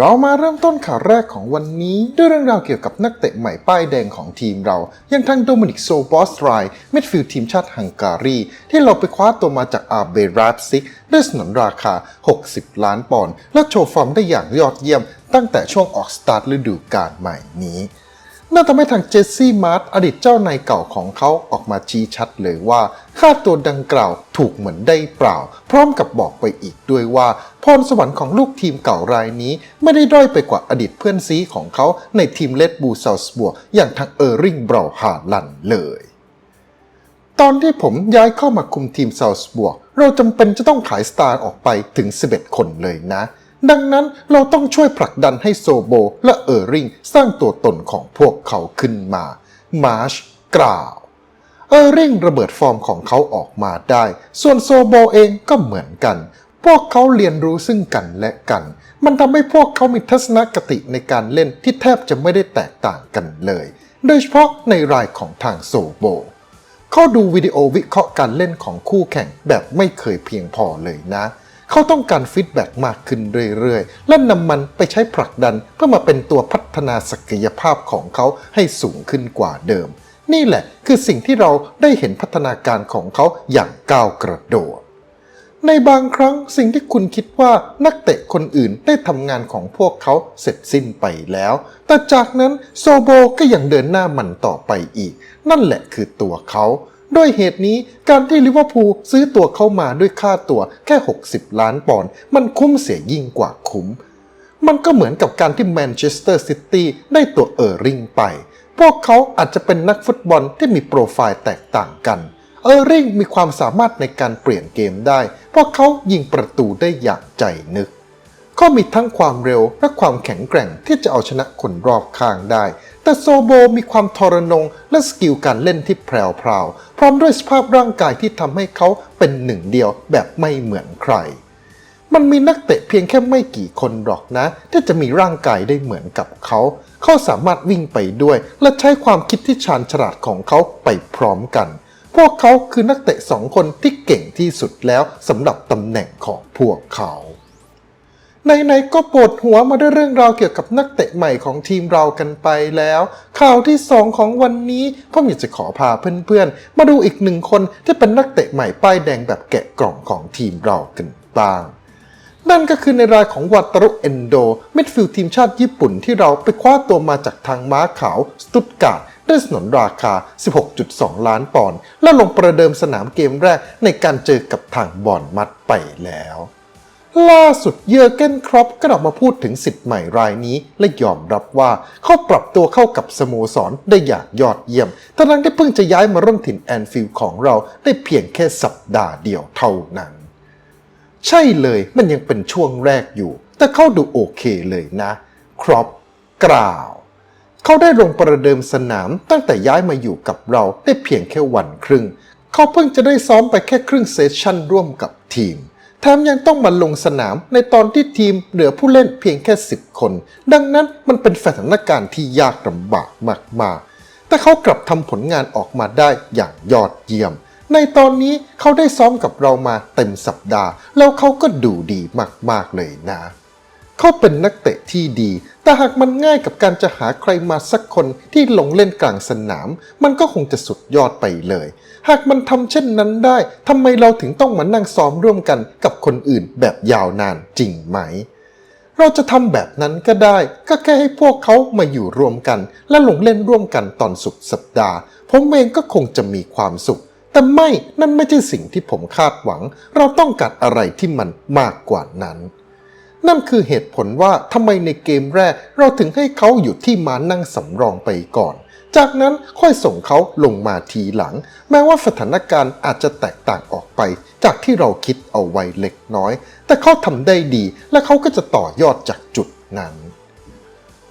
เรามาเริ่มต้นข่าวแรกของวันนี้ด้วยเรื่องราวเกี่ยวกับนักเตะใหม่ป้ายแดงของทีมเราอย่างทั้งโดมินิกโซบอสไรมิดฟิลด์ทีมชาติฮังการี ที่เราไปคว้าตัวมาจากอาเบราบซิกด้วยสนนราคา 60 ล้านปอนด์และโชว์ฟอร์มได้อย่างยอดเยี่ยมตั้งแต่ช่วงออกสตาร์ทฤดูกาลใหม่นี้ นั่นทำให้ทางเจสซี่มาร์ตอดีตเจ้านายเก่าของเขาออกมาชี้ชัดเลยว่า ค่าตัวดังกล่าวถูกเหมือนได้เปล่า พร้อมกับบอกไปอีกด้วยว่า พรสวรรค์ของลูกทีมเก่ารายนี้ ไม่ได้ด้อยไปกว่าอดีตเพื่อนซีของเขาในทีมเลดบูซาลสบัวอย่างทางเออร์ริงเบราฮาลันเลยตอนที่ผมย้ายเข้ามาคุมทีมซาลสบวก เราจำเป็นจะต้องขายสตาร์ออกไปถึง 11 คนเลยนะ ดังนั้นเราต้องช่วยผลักดันให้โซโบและเออร์ริงสร้างตัวตนของพวกเขาขึ้นมามาร์ชกล่าว เออร์ริงระเบิดฟอร์มของเขาออกมาได้ ส่วนโซโบเองก็เหมือนกัน พวกเขาเรียนรู้ซึ่งกันและกัน มันทำให้พวกเขามีทัศนคติในการเล่นที่แทบจะไม่ได้แตกต่างกันเลย โดยเฉพาะในรายของทางโซโบเขาดูวิดีโอวิเคราะห์การเล่นของคู่แข่งแบบไม่เคยเพียงพอเลยนะเเขาต้องการฟีดแบ็กมากขึ้นเรื่อยๆ และนำมันไปใช้ผลักดันเพื่อมาเป็นตัวพัฒนาศักยภาพของเขาให้สูงขึ้นกว่าเดิม นี่แหละคือสิ่งที่เราได้เห็นพัฒนาการของเขาอย่างก้าวกระโดด ในบางครั้งสิ่งที่คุณคิดว่านักเตะคนอื่นได้ทำงานของพวกเขาเสร็จสิ้นไปแล้ว แต่จากนั้นโซโบก็ยังเดินหน้ามันต่อไปอีก นั่นแหละคือตัวเขา ด้วยเหตุนี้การที่ลิเวอร์พูลซื้อตัวเข้ามาด้วยค่าตัวแค่ 60 ล้านปอนด์มันคุ้มเสียยิ่งกว่าคุ้ม มันก็เหมือนกับการที่แมนเชสเตอร์ซิตี้ได้ตัวเออร์ริงไป พวกเขาอาจจะเป็นนักฟุตบอลที่มีโปรไฟล์แตกต่างกันเออร์ริงมีความสามารถในการเปลี่ยนเกมได้ เพราะเขายิงประตูได้อย่างใจนึกเขามีทั้งความเร็วและความแข็งแกร่งที่จะเอาชนะคนรอบข้างได้ แต่โซโบมีความทรนงและสกิลการเล่นที่แพรวๆพร้อมด้วยสภาพร่างกายที่ทำให้เขาเป็นหนึ่งเดียวแบบไม่เหมือนใคร มันมีนักเตะเพียงแค่ไม่กี่คนหรอกนะ ที่จะมีร่างกายได้เหมือนกับเขา เขาสามารถวิ่งไปด้วย และใช้ความคิดที่ชาญฉลาดของเขาไปพร้อมกัน พวกเขาคือนักเตะสองคนที่เก่งที่สุดแล้วสำหรับตำแหน่งของพวกเขา ไหนๆก็ปวดหัวมาด้วยเรื่องราวเกี่ยวกับนักเตะใหม่ของทีมเรากันไปแล้ว ข่าวที่ 2 ของวันนี้ผมอยากจะขอพาเพื่อนๆ มาดูอีกหนึ่งคนที่เป็นนักเตะใหม่ป้ายแดงแบบแกะกล่องของทีมเรากันบ้างนั่นก็คือในรายของวัตรุเอนโดมิดฟิลด์ทีมชาติญี่ปุ่นที่เราไปคว้าตัวมาจากทางม้าขาว สตุตการ์ดด้วยสนนราคา 16.2 ล้านปอนด์และลงประเดิมสนามเกมแรกในการเจอกับทางบอนมัดไปแล้ว ล่าสุดเยอร์เกนครอปก็ออกมาพูดถึงสิทธิ์ใหม่รายนี้ และยอมรับว่าเขาปรับตัวเข้ากับสโมสรได้อย่างยอดเยี่ยมทั้งที่เพิ่งจะย้ายมาร่วมถิ่นแอนฟิลด์ของเราได้เพียงแค่สัปดาห์เดียวเท่านั้น ใช่เลยมันยังเป็นช่วงแรกอยู่ แต่เขาดูโอเคเลยนะ ครอปกล่าวเขาได้ลงประเดิมสนามตั้งแต่ย้ายมาอยู่กับเราได้เพียงแค่วันครึ่ง เขาเพิ่งจะได้ซ้อมไปแค่ครึ่งเซสชั่นร่วมกับทีม แถมยังต้องมาลงสนามในตอนที่ทีมเหลือผู้เล่นเพียงแค่ 10 คน ดังนั้นมันเป็นสถานการณ์ที่ยากลำบากมากๆ แต่เขากลับทำผลงานออกมาได้อย่างยอดเยี่ยม ในตอนนี้เขาได้ซ้อมกับเรามาเต็มสัปดาห์ แล้วเขาก็ดูดีมากๆเลยนะ เขาเป็นนักเตะที่ดี แต่หากมันง่ายกับการจะหาใครมาสักคนที่ลงเล่นกลางสนาม มันก็คงจะสุดยอดไปเลย หากมันทำเช่นนั้นได้ทำไมเราถึงต้องมานั่งซ้อมร่วมกันกับคนอื่นแบบยาวนานจริงไหม เราจะทำแบบนั้นก็ได้ ก็แค่ให้พวกเขามาอยู่รวมกัน และลงเล่นร่วมกันตอนสุดสัปดาห์ ผมเองก็คงจะมีความสุข แต่ไม่นั่นไม่ใช่สิ่งที่ผมคาดหวัง เราต้องการอะไรที่มันมากกว่านั้น นั่นคือเหตุผลว่าทำไมในเกมแรกเราถึงให้เขาอยู่ที่มานั่งสำรองไปก่อน จากนั้นค่อยส่งเขาลงมาทีหลัง แม้ว่าสถานการณ์อาจจะแตกต่างออกไป จากที่เราคิดเอาไว้เล็กน้อย แต่เขาทำได้ดีและเขาก็จะต่อยอดจากจุดนั้น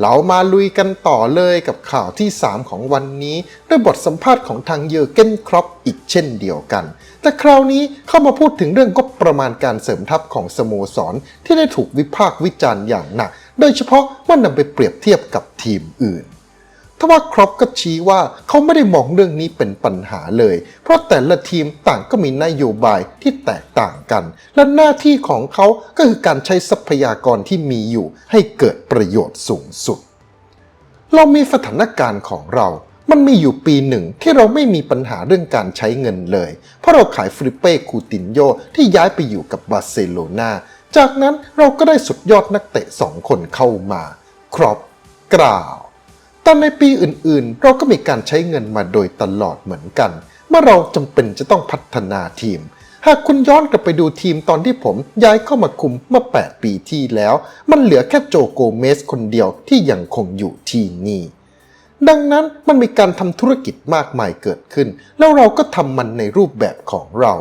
เรามาลุยกันต่อเลยกับข่าวที่ 3 ของวันนี้ด้วยบทสัมภาษณ์ของทางเยอร์เกนครอปอีกเช่นเดียวกัน แต่คราวนี้เข้ามาพูดถึงเรื่องงบประมาณการเสริมทัพของสโมสร ที่ได้ถูกวิพากษ์วิจารณ์อย่างหนัก โดยเฉพาะเมื่อนำไปเปรียบเทียบกับทีมอื่น ทว่าครอปก็ชี้ว่าเขาไม่ได้มองเรื่องนี้เป็นปัญหาเลย เพราะแต่ละทีมต่างก็มีนโยบายที่แตกต่างกัน และหน้าที่ของเขาก็คือการใช้ทรัพยากรที่มีอยู่ ให้เกิดประโยชน์สูงสุด เรามีสถานการณ์ของเรา มันมีอยู่ปีหนึ่งที่เราไม่มีปัญหาเรื่องการใช้เงินเลย เพราะเราขายฟริเป้คูตินโยที่ย้ายไปอยู่กับบาร์เซโลนาจากนั้นเราก็ได้สุดยอดนักเตะสองคนเข้ามา ครอปกล่าว แต่ในปีอื่นๆ เราก็มีการใช้เงินมาโดยตลอดเหมือนกัน เมื่อเราจำเป็นจะต้องพัฒนาทีม หากคุณย้อนกลับไปดูทีมตอนที่ผมย้ายเข้ามาคุมเมื่อ 8 ปีที่แล้ว มันเหลือแค่โจโกเมสคนเดียวที่ยังคงอยู่ที่นี่ ดังนั้นมันมีการทำธุรกิจมากมายเกิดขึ้น แล้วเราก็ทำมันในรูปแบบของเรา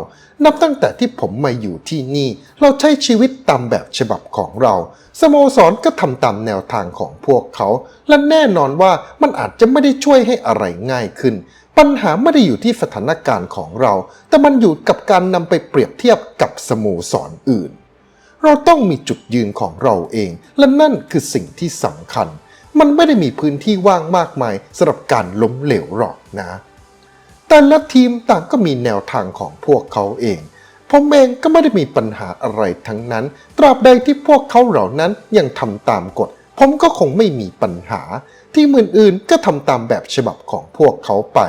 นับตั้งแต่ที่ผมมาอยู่ที่นี่ เราใช้ชีวิตตามแบบฉบับของเรา สโมสรก็ทำตามแนวทางของพวกเขา และแน่นอนว่ามันอาจจะไม่ได้ช่วยให้อะไรง่ายขึ้น ปัญหาไม่ได้อยู่ที่สถานการณ์ของเรา แต่มันอยู่กับการนำไปเปรียบเทียบกับสโมสรออื่น เราต้องมีจุดยืนของเราเอง และนั่นคือสิ่งที่สำคัญ มันไม่ได้มีพื้นที่ว่างมากมายสำหรับการล้มเหลวหรอกนะ แต่ละทีมต่างก็มีแนวทางของพวกเขาเองผมเองก็ไม่ได้มีปัญหาอะไรทั้งนั้น ตราบใดที่พวกเขาเหล่านั้นยังทำตามกฎ ผมก็คงไม่มีปัญหา ทีมอื่นๆก็ทำตามแบบฉบับของพวกเขาไป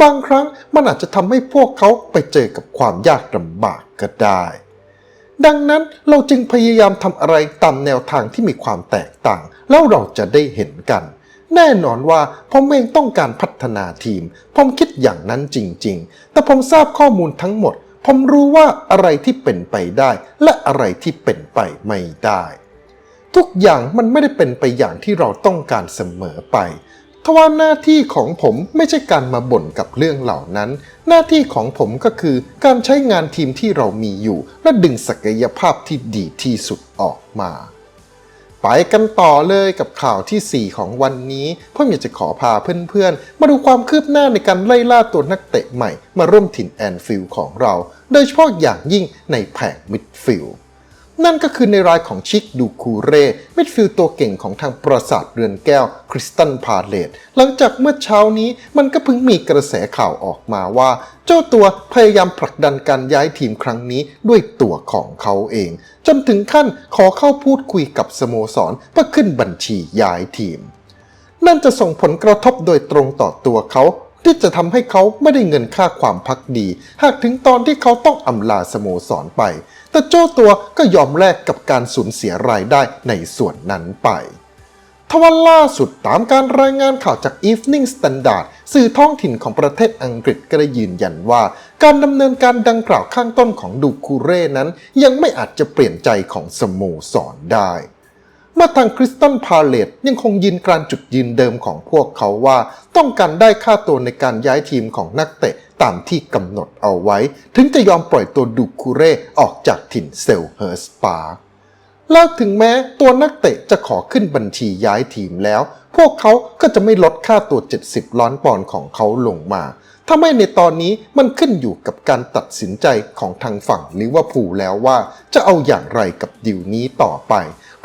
บางครั้งมันอาจจะทำให้พวกเขาไปเจอกับความยากลำบากก็ได้ ดังนั้นเราจึงพยายามทำอะไรตามแนวทางที่มีความแตกต่าง แล้วเราจะได้เห็นกัน แน่นอนว่าผมเองต้องการพัฒนาทีม ผมคิดอย่างนั้นจริง ๆ แต่ผมทราบข้อมูลทั้งหมด ผมรู้ว่าอะไรที่เป็นไปได้ และอะไรที่เป็นไปไม่ได้ ทุกอย่างมันไม่ได้เป็นไปอย่างที่เราต้องการเสมอไป ทว่าหน้าที่ของผมไม่ใช่การมาบ่นกับเรื่องเหล่านั้น หน้าที่ของผมก็คือการใช้งานทีมที่เรามีอยู่ และดึงศักยภาพที่ดีที่สุดออกมา ไปกันต่อเลยกับข่าวทีสี่4 ของวันนี้ผมอยากจะขอพาเพื่อนๆ มาดูความคืบหน้าในการไล่ล่าตัวนักเตะใหม่ มาร่วมถิ่นแอนฟิลด์ของเรา โดยเฉพาะอย่างยิ่งในแผงมิดฟิลด์ นั่นก็คือในรายของชิคดูคูเร่มิดฟิลตัวเก่งของทางปราสาทเรือนแก้วคริสตันพาเลตหลังจากเมื่อเช้านี้มันก็เพิ่งมีกระแสข่าวออกมาว่า เจ้าตัวพยายามผลักดันการย้ายทีมครั้งนี้ด้วยตัวของเขาเอง จนถึงขั้นขอเข้าพูดคุยกับสโมสรเพื่อขึ้นบัญชีย้ายทีม นั่นจะส่งผลกระทบโดยตรงต่อตัวเขา ที่จะทำให้เขาไม่ได้เงินค่าความพักดี หากถึงตอนที่เขาต้องอำลาสโมสรไป แต่เจ้าตัวก็ยอมแลกกับการสูญเสียรายได้ในส่วนนั้นไปทว่าล่าสุดตามการรายงานข่าวจาก Evening Standard สื่อท้องถิ่นของประเทศอังกฤษก็ได้ยืนยันว่า การดำเนินการดังกล่าวข้างต้นของดูคูเร่นั้น ยังไม่อาจจะเปลี่ยนใจของสโมสรได้ เมื่อทางคริสตันพาเลตยังคงยืนกรานจุดยืนเดิมของพวกเขาว่า ต้องการได้ค่าตัวในการย้ายทีมของนักเตะตามที่กำหนดเอาไว้ ถึงจะยอมปล่อยตัวดูคูเร่ออกจากถิ่นเซลเฮิร์สปาร์แล้วถึงแม้ตัวนักเตะจะขอขึ้นบัญชีย้ายทีมแล้ว พวกเขาก็จะไม่ลดค่าตัว 70 ล้านปอนด์ของเขาลงมา ถ้าไม่ในตอนนี้มันขึ้นอยู่กับการตัดสินใจของทางฝั่งลิเวอร์พูลแล้วว่า จะเอาอย่างไรกับดิวนี้ต่อไป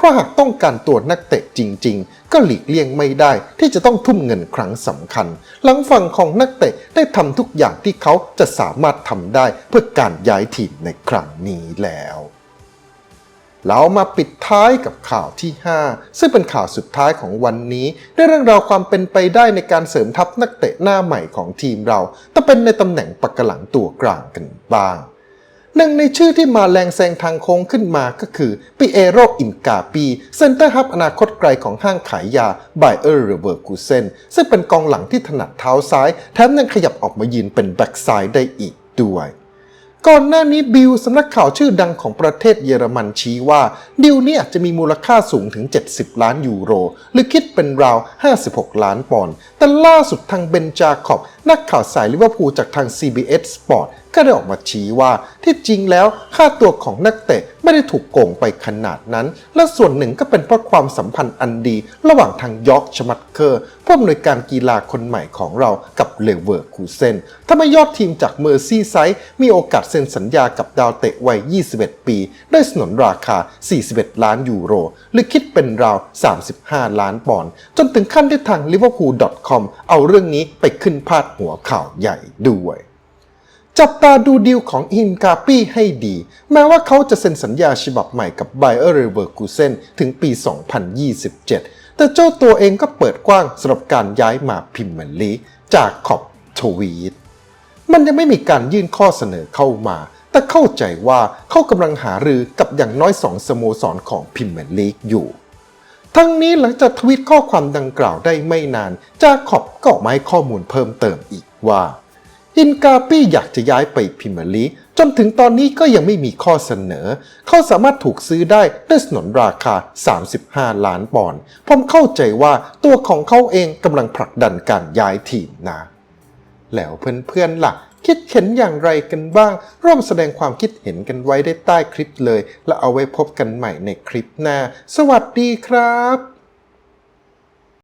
ราะหากต้องการตัวนักเตะจริง ๆ ก็หลีกเลี่ยงไม่ได้ที่จะต้องทุ่มเงินครั้งสำคัญ หลังฝั่งของนักเตะได้ทำทุกอย่างที่เขาจะสามารถทำได้เพื่อการย้ายทีมในครั้งนี้แล้วเรามาปิดท้ายกับข่าวที่ 5 ซึ่งเป็นข่าวสุดท้ายของวันนี้ด้วยเรื่องราวความเป็นไปได้ในการเสริมทัพนักเตะหน้าใหม่ของทีมเรา แต่เป็นในตำแหน่งปักหลังตัวกลางกันบ้าง หนึ่งในชื่อที่มาแรงแซงทางโค้งขึ้นมาก็คือปิเอโรอินกาปีเซนเตอร์ฮับอนาคตไกลของห้างขายยาไบเออร์เรเวอร์กูเซนซึ่งเป็นกองหลังที่ถนัดเท้าซ้าย แถมยังขยับออกมายืนเป็นแบ็กซ้ายได้อีกด้วยก่อนหน้านี้บิลสำนักข่าวชื่อดังของประเทศเยอรมันชี้ว่า ดิวเนี้อาจจะมีมูลค่าสูงถึง 70 ล้านยูโร หรือคิดเป็นราว 56 ล้านปอนด์แต่ล่าสุดทางเบนจาคอบ นักข่าวสายลิเวอร์พูลจากทาง CBS Sport ก็ได้ออกมาชี้ว่าที่จริงแล้วค่าตัวของนักเตะไม่ได้ถูกโกงไปขนาดนั้น และส่วนหนึ่งก็เป็นเพราะความสัมพันธ์อันดี ระหว่างทางยอร์กชมัตเคอร์ผู้อำนวยการกีฬาคนใหม่ของเรากับเลเวอร์คูเซนทำให้ยอดทีมจากเมอร์ซี่ไซด์มีโอกาสเซ็นสัญญากับดาวเตะวัย 21 ปีด้วยสนนราคา 41 ล้านยูโร หรือคิดเป็นราว 35 ล้านปอนด์จนถึงขั้นที่ทาง liverpool.com เอาเรื่องนี้ไปขึ้นพาดหัวข่าวใหญ่ด้วย จับตาดูดีลของอินกาปี้ให้ดี แม้ว่าเขาจะเซ็นสัญญาฉบับใหม่กับ b บเออร์เรเวอร์กูเซนถึงปี 2027 แต่เจ้าตัวเองก็เปิดกว้างสำหรับการย้ายมาพิมเมลีจากขอบทวีต มันยังไม่มีการยื่นข้อเสนอเข้ามา แต่เข้าใจว่าเขากำลังหารือกับอย่างน้อยสองสโมสรของพิมเมลีกอยู่ ทั้งนี้หลังจากทวีตข้อความดังกล่าวได้ไม่นานจาขอบก็ออกมาให้ข้อมูลเพิ่มเติมอีกว่า อินกาปี้อยากจะย้ายไปพรีเมียร์ลีจนถึงตอนนี้ก็ยังไม่มีข้อเสนอ เขาสามารถถูกซื้อได้ด้วยสนนราคา 35 ล้านปอนด์ผมเข้าใจว่าตัวของเขาเองกำลังผลักดันการย้ายทีมนะ แล้วเพื่อนๆล่ะ คิดเห็นอย่างไรกันบ้าง ร่วมแสดงความคิดเห็นกันไว้ได้ใต้คลิปเลย แล้วเอาไว้พบกันใหม่ในคลิปหน้า สวัสดีครับ